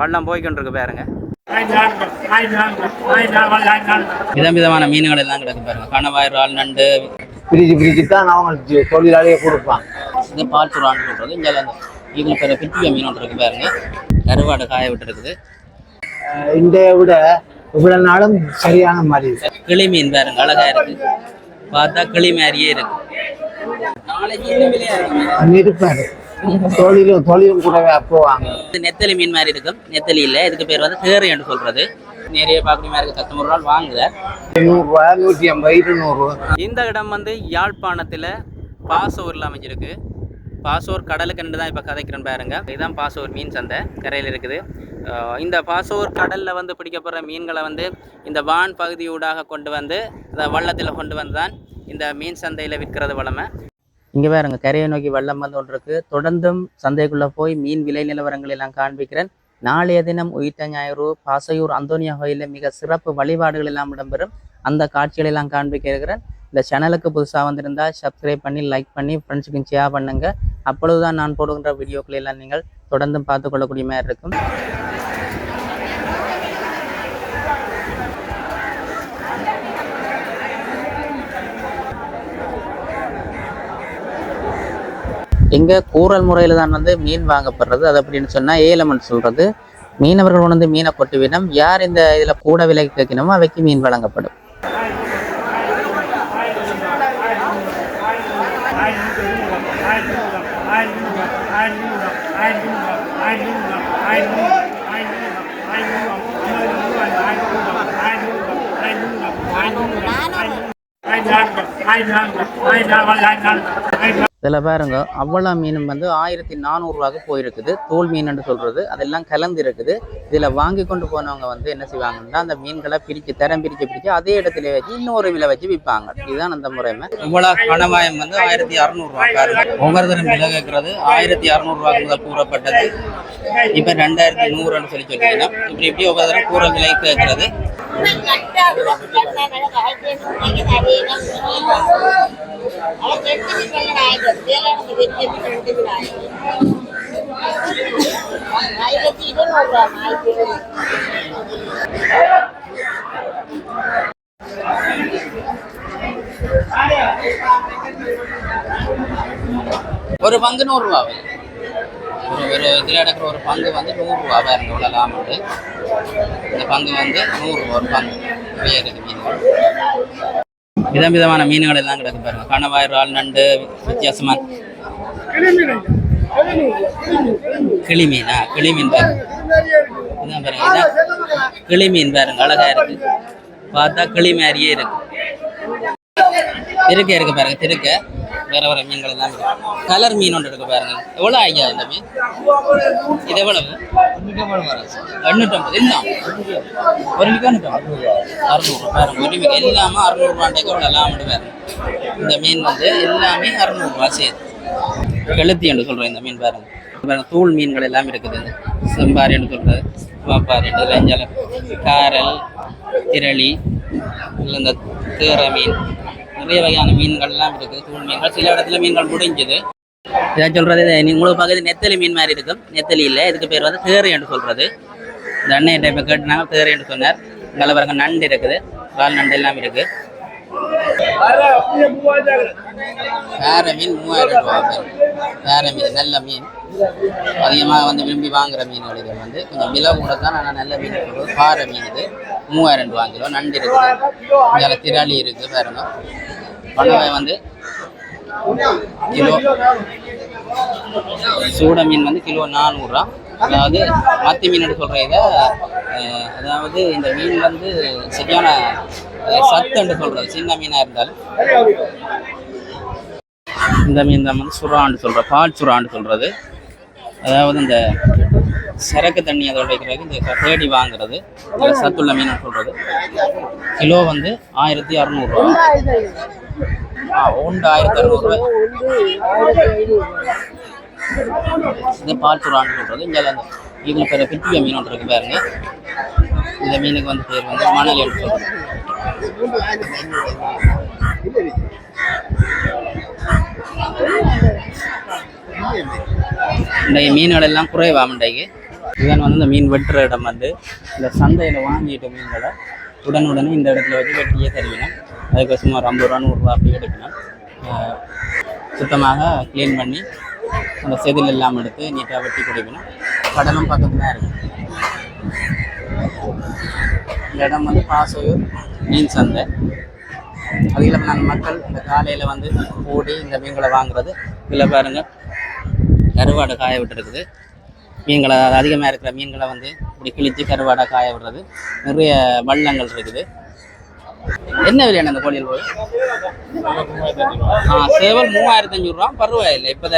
வள்ளம் போய்கொண்டிருக்கு பாருங்க. விதம் விதமான மீன்கள் எல்லாம் கிடக்கு பாருங்க. கணவாய் இறால் நண்டு. பிரிச்சு பிரிச்சு தான் அவங்க தொழிலாளியை கொடுப்பாங்க. இது பால் சுறான்னு சொல்றது. இங்கே அந்த இதில் பேர் பிட்டிய மீன் ஒன்று இருக்கு பாருங்க. கருவாடு காய விட்டு இருக்குது அஹ் இன்றைய விட இவ்வளவு நாளும் சரியான மாதிரி இருக்கு. கிளி மீன் பாருங்க அழகா இருக்கு. பார்த்தா கிளி மாதிரியே இருக்கு. நாளைக்கு இருப்பாரு தொழிலும் தொழிலும் கூடவே போவாங்க இது நெத்தலி மீன் மாதிரி இருக்கும். நெத்தலி இல்லை. இதுக்கு பேர் வந்து தேறு என்று சொல்றது. நிறைய மாதிரி இருக்கு கஸ்டமர் நாள் வாங்குத நூறுரூவா நூற்றி ஐம்பது இந்த இடம் வந்து யாழ்ப்பாணத்தில் பாசூரில் அமைஞ்சிருக்கு. பாசூர் கடலுக்கு தான் இப்போ கதைக்கிறேன் பாருங்க. இதுதான் பாசூர் மீன் சந்தை. கரையில் இருக்குது. இந்த பாசூர் கடலில் வந்து பிடிக்கப்படுற மீன்களை வந்து இந்த வான் பகுதியூடாக கொண்டு வந்து வள்ளத்தில் கொண்டு வந்து தான் இந்த மீன் சந்தையில் விற்கிறது வளமை இங்கே வேறுங்க கரையை நோக்கி வெள்ளம் வந்து ஒன்று இருக்கு தொடர்ந்தும் சந்தைக்குள்ளே போய் மீன் விலை நிலவரங்கள் எல்லாம் காண்பிக்கிறேன். நாளைய தினம் உயிர்த்த ஞாயிறு பாசையூர் அந்தோனியா கோயிலில் மிக சிறப்பு வழிபாடுகள் எல்லாம் இடம்பெறும். அந்த காட்சிகளை எல்லாம் காண்பிக்க இருக்கிறேன். இந்த சேனலுக்கு புதுசாக வந்திருந்தால் சப்ஸ்கிரைப் பண்ணி லைக் பண்ணி ஃப்ரெண்ட்ஸுக்கும் ஷேர் பண்ணுங்க. அப்பொழுதுதான் நான் போடுகின்ற வீடியோக்களை எல்லாம் நீங்கள் தொடர்ந்தும் பார்த்து கொள்ளக்கூடிய மாதிரி இருக்கும். இங்கே கூறல் முறையில் தான் வந்து மீன் வாங்கப்படுறது. அது அப்படின்னு சொன்னால் ஏலமன் சொல்கிறது மீனவர்கள் உணர்ந்து வந்து மீனை கொட்டுவினம். யார் இந்த இதில் கூட விலை கேட்கணுமோ அவைக்கு மீன் வழங்கப்படும். இதில் பாருங்க அவ்வளோ மீனும் வந்து ஆயிரத்தி நானூறுரூவாக்கு போயிருக்குது. தோல் மீன் சொல்கிறது அதெல்லாம் கலந்து இருக்குது இதில் வாங்கி கொண்டு போனவங்க வந்து என்ன செய்வாங்கன்னா அந்த மீன்களை பிரித்து தரம் பிரித்து பிரித்து அதே இடத்துல வச்சு இன்னொரு விலை வச்சு விற்பாங்க. இதுதான் அந்த முறைமை. இவ்வளோ கணவாயம் வந்து ஆயிரத்தி அறநூறுவா ஒவ்வொரு தரம் விலை கேட்கறது ஆயிரத்தி அறநூறுவாக்கு முதல் கூறப்பட்டது. இப்போ ரெண்டாயிரத்தி நூறுன்னு சொல்லி சொல்லிங்கன்னா இப்படி இப்படி ஒவ்வொருத்தரும் கூற விலை கேட்கறது. ஆயிரத்தி இருநூறு ஆயிரத்தி இருநூறு ஒரு பங்கு நூறுரூவா ஒரு ஒரு இதில் நடக்கிற ஒரு பங்கு வந்து நூறுரூவா வேறு எவ்வளோ லாமண்டு இந்த பங்கு வந்து நூறுரூவா ஒரு பங்கு. நிறைய இருக்குது மீன்கள் விதம் விதமான மீன்கள் எல்லாம் கிடக்கு பாருங்க. கணவாய் இறால் நண்டு வித்தியாசமா. கிளி மீனா கிளி மீன் பாருங்க. இதான் பாருங்க இதான் கிளி மீன் பாருங்க அழகாக இருக்கு. பார்த்தா கிளி மாதிரியே இருக்கு திருக்க இருக்கு பாருங்க திருக்க வேற வேற மீன்கள் எல்லாம் இருக்கு கலர் மீன் ஒன்று இருக்கு பாருங்க எவ்வளோ ஐயா இந்த மீன்? இது எவ்வளவு? எண்ணூற்றம்பது. ஒரு மிக்க அறுநூறு பாருங்க ஒரு மிக்க எல்லாமே அறுநூறுவாண்டைக்கு இவ்வளோ எல்லாம் பாருங்க. இந்த மீன் வந்து எல்லாமே அறுநூறுவா சேர்த்து. கெளுத்தி என்று சொல்கிறேன் இந்த மீன் பாருங்க. பாருங்க தூள் மீன்கள் எல்லாம் இருக்குது. செம்பாரி என்று சொல்கிறது வாப்பாரி லஞ்சல காரல் திரளி இல்லை இந்த தேர மீன். நிறைய வகையான மீன்கள் எல்லாம் இருக்குது தூள் மீன்கள். சில இடத்துல மீன்கள் முடிஞ்சது. இதான் சொல்றது. இது உங்களுக்கு பார்க்கறது நெத்தலி மீன் மாதிரி இருக்கும் நெத்தலி இல்லை இதுக்கு பேர் வந்து தேரை என்று சொல்றது. இந்த அண்ணன் இப்போ கேட்டுனாங்க தேரை என்று சொன்னார். நல்ல பிறகு நண்டு இருக்குது. கால் நண்டு எல்லாம் இருக்கு. வேற மீன் மூவாயிரம் ரூபா வேற மீன் நல்ல மீன். அதிகமாக வந்து விரும்பி வாங்குற மீன்கள் இது வந்து கொஞ்சம் விலை கூட தான் ஆனால் நல்ல மீன் சொல்றது பாறை மீன் இது. மூவாயிரம் ரூபா கிலோ நண்டு இருக்குது. இதில் திராளி இருக்கு பாருங்க. பணவை வந்து கிலோ சூட மீன் வந்து கிலோ நானூறுரூவா அதாவது மத்தி மீன் சொல்கிற இதை அதாவது இந்த மீன் வந்து சரியான சத்து சத்துன்னு சொல்கிறது சின்ன மீனாக இருந்தாலும். இந்த மீன் தான் வந்து சுறான்னு சொல்கிற பால் சுறான்னு சொல்கிறது அதாவது இந்த சரக்கு தண்ணி அதோட வைக்கிறதுக்கு இந்த தேடி வாங்குறது சத்துள்ள மீன் சொல்கிறது கிலோ வந்து ஆயிரத்தி அறநூறுவா ஆ உண்டு ஆயிரத்தி அறநூறுவா இது பால் சுறான்னு சொல்கிறது இங்கே அந்த இதில் பேர் பிட்டிய மீன் ஒன்று இருக்கு பாருங்க. இந்த மீனுக்கு வந்து பேர் வந்து மணல் சொல்கிறது இந்த மீன்கள் எல்லாம் குறைவா இன்றைக்கு? இதுதான் வந்து இந்த மீன் வெட்டுற இடம் வந்து. இந்த சந்தையில் வாங்கிட்ட மீன்களை உடனுடனே இந்த இடத்துல வச்சு வெட்டியே தருவினோம். அதுக்கு சுமார் ஐம்பது ரூபா நூறுரூவா அப்படி எடுக்கணும் சுத்தமாக க்ளீன் பண்ணி அந்த செதில் எல்லாம் எடுத்து நீட்டாக வெட்டி குடிக்கணும். கடலும் பக்கத்தில் தான் இருக்கும் இந்த இடம் வந்து பாசையூர் மீன் சந்தை. அது இல்லாமல் நாங்கள் மக்கள் இந்த காலையில் வந்து ஓடி இந்த மீன்களை வாங்குறது. இதில் பாருங்கள் கருவாடை காய விட்டுருக்குது. மீன்களை அதிகமாக இருக்கிற மீன்களை வந்து இப்படி கிழித்து கருவாடை காய விடுறது. நிறைய வள்ளங்கள் இருக்குது. என்ன விலையான அந்த கோழியில் போய் ஆ சேவல் மூவாயிரத்தி அஞ்சூறுரூவா பரவாயில்லை இப்போ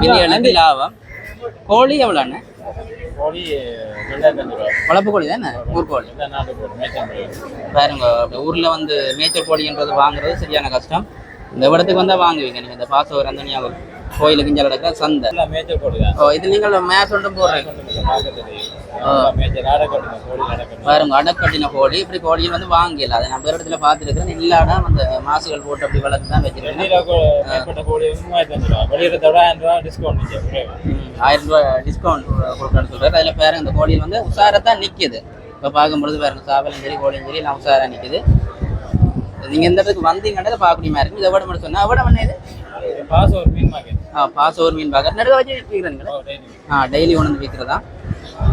மில்லியனுக்கு லாபம். கோழி எவ்வளோண்ணே? கோழி வளர்ப்பு கோழி தானே? ஊர் கோழி. பாருங்க ஊர்ல வந்து மேய்ச்சல் கோழின்றது வாங்குறது சரியான கஷ்டம். இந்த இடத்துக்கு வந்தா வாங்குவீங்க. நீங்க இந்த பாசவர் அந்த ஞாபகம் கோயிலுக்கு இங்கே நடக்கிற சந்தை. கோழி தான் ஓ இது நீங்கள் ஒன்றும் போடுறீங்க. பாருங்க அடக்கட்டின கோழி. இப்படி கோழியை வந்து வாங்கல. அதை நம்ம இடத்துல பார்த்துருக்கிறேன். இல்லாட அந்த மாசுகள் போட்டு அப்படி வளர்த்து தான் வச்சிருக்கேன் ஆயிரம் ரூபாய் டிஸ்கவுண்ட் கொடுக்குறேன்னு சொல்றாரு. அதில் பாருங்க இந்த கோழி வந்து உஷாரத்தான் நிற்கிது இப்போ பார்க்கும்பொழுது பாருங்க சாவலும் சரி கோழியும் சரி எல்லாம் உஷாரா நிற்கிது நீங்கள் இந்த இடத்துக்கு வந்தீங்கன்னா பார்க்கணுமா இருக்கு. இதை விட மட்டும் சொன்னால் விட பண்ணது பாசம் ஒரு மீன் மார்க்கெட் ஆ பாசோர் மீன் பார்க்க நடுக்க வச்சு விற்கிறீங்களா ஆ டெய்லி வந்து விற்கிறதா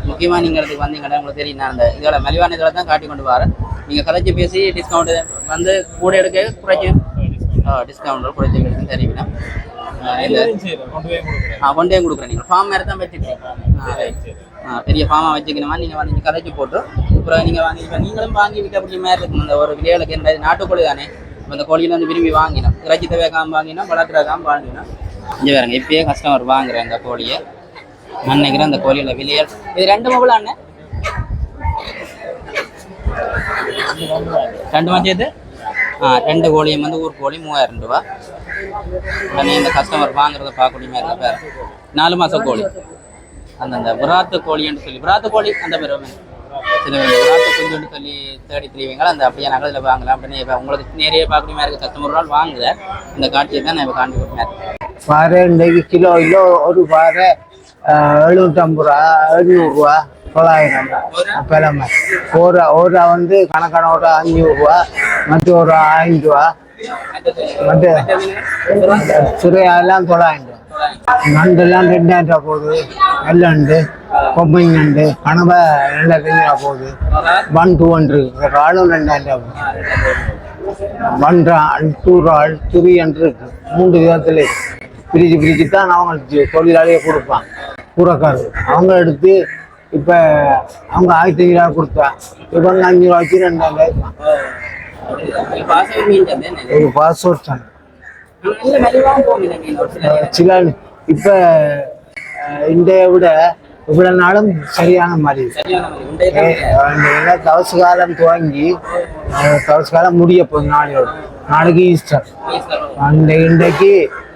முக்கியமாக நீங்கள் அதுக்கு வந்தீங்கன்னா உங்களுக்கு தெரியும். நான் அந்த இதோட மலிவான இதில் தான் காட்டி கொண்டு வரேன். நீங்கள் கதைச்சி பேசி டிஸ்கவுண்ட் வந்து கூட எடுக்க குறைச்சி டிஸ்கவுண்ட் குறைச்சி எடுக்குன்னு தெரியுங்க இந்த கொண்டு கொடுக்குறேன். நீங்கள் ஃபார்ம் மாதிரி தான் வச்சுக்கிறீங்க ஆ பெரிய ஃபார்மாக வச்சுக்கணுமா? நீங்கள் வந்து கதைச்சி போட்டு அப்புறம் நீங்கள் வாங்கி நீங்களும் வாங்கி விற்கக்கூடிய மாதிரி இருக்கும். இந்த ஒரு என்ன நாட்டுக்கோழி தானே. இப்ப இந்த கோழியில வந்து விரும்பி வாங்கினோம் இறைச்சி தேவைக்காம வாங்கினோம் வளர்க்குறக்காம வாங்கினோம் இங்கே வேறுங்க இப்பயே கஸ்டமர் வாங்குறேன் இந்த கோழியை நினைக்கிறேன் அந்த கோழியில் விலையல் இது ரெண்டு மொபைல் அண்ணே? ரெண்டு மஞ்சள் ஆ ரெண்டு கோழியும் வந்து ஊர் கோழி மூவாயிரம் ரூபா. உடனே இந்த கஸ்டமர் வாங்குறத பார்க்கக்கூடிய மாதிரி பேர் நாலு மாதம் கோழி. அந்த அந்த விராத்து கோழின்னு சொல்லி விராத்து கோழி அந்த பேர் பேர் விராத்து குஞ்சுன்னு சொல்லி தேடி திரிவீங்களா அந்த அப்படியே நாங்கள் இதில் வாங்கலாம் அப்படின்னு இப்போ உங்களுக்கு நேரே பார்க்கக்கூடிய மாதிரி இருக்கு. கஸ்டமர் ஒரு நாள் வாங்குத இந்த காட்சியை தான் நான் இப்போ காண்பி கொடுத்தேன் பாறை இன்றைக்கு கிலோ கிலோ ஒரு பாறை எழுநூற்றம்பது ரூபா எழுநூறுரூவா தொள்ளாயிரம் கிழமை ஒரு? ஒரு வந்து கணக்கான ஒரு அஞ்சூறுரூவா மற்ற ஒரு ஆயிரம் ரூபா. மற்ற சிறையெல்லாம் தொள்ளாயிரம் ரூபா. நண்டெல்லாம் ரெண்டாயிரம் ரூபா போகுது. நெல்லண்டு கொம்பை நண்டு கனவை ரெண்டாயிரத்தி ரூபா போகுது. ஒன் டூ ஒன்று ஆளும் ரெண்டாயிரம் ரூபா ஒன் ரால் டூ ரால் த்ரீ இருக்கு மூன்று விதத்தில் பிரிச்சு பிரிச்சு தான் அவங்க தொழிலாளியை கொடுப்பான் கூறக்காரு அவங்க எடுத்து இப்போ அவங்க ஆயிரத்தி ஐநூறுவா கொடுத்தா இப்போ வந்து அஞ்சு ரூபாய்க்கு ரெண்டாயிரம் சந்தை ஒரு தான் ஒரு சில இப்போ இன்றைய விட இவ்வளவு நாளும் சரியான மாதிரி. தவசு காலம் துவங்கி தவசு காலம் முடிய போகுது நாளையோட. நாளைக்கு ஈஸ்டர். அந்த இன்றைக்கு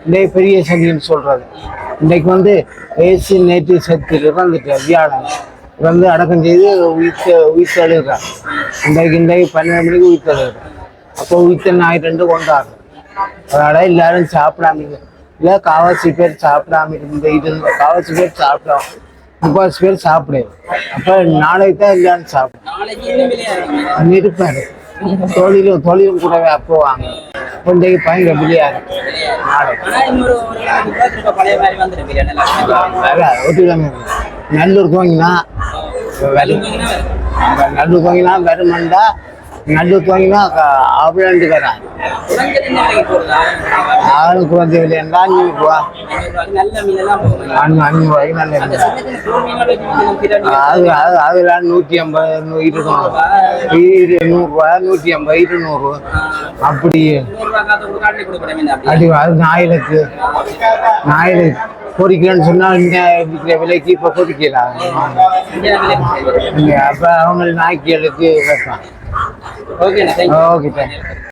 இன்றைய பெரிய சனின்னு சொல்றது. இன்றைக்கு வந்து ஏசு நேற்று செத்து இறந்துட்டு வியாழன் இறந்து அடக்கம் செய்து உயிர்த்த உயிர்த்து எழுதுறான் இன்றைக்கு இன்றைக்கு பன்னெண்டு மணிக்கு உயிர்த்து எழுதுறான் அப்போ உயிர்த்த ஞாயிறு ரெண்டு கொண்டாடுறோம் அதனால எல்லாரும் சாப்பிடாம இல்ல காவாசி பேர் சாப்பிடாம இருந்து இருந்து காவாசி பேர் சாப்பிடாம. முப்பது பேர் சாப்பிடு. அப்போ நாளைக்கு தான் இல்லையான்னு சாப்பிடுவேன் இருப்பாரு. தொழிலும் தொழிலும் கூடவே அப்போ வாங்க. பிள்ளைக்கு பயங்கர பிள்ளையா இருக்கு நாளைக்கு நல்லூர் கோங்கினா நல்லூர் கோங்கினா வெறுமண்டா நண்டு வாங்கினா அவ்வளோண்டு வரான் ஆளுக்கு வந்து இல்லையா ரூபா நல்ல அஞ்சு ரூபாய்க்கு நல்ல அது அது அதெல்லாம் நூற்றி ஐம்பது இருநூறு. இரு நூறுரூவா நூற்றி ஐம்பது இருநூறு. அப்படி. அது ஞாயிறுக்கு. ஞாயிறு பொறிக்கலன்னு சொன்னால் இங்கே விற்கிற விலைக்கு இப்போ பொறிக்கலாம். அப்போ அவங்க நாய்க்கிகளுக்கு வைப்பான் ஓகே ஓகே தேங்க்யூ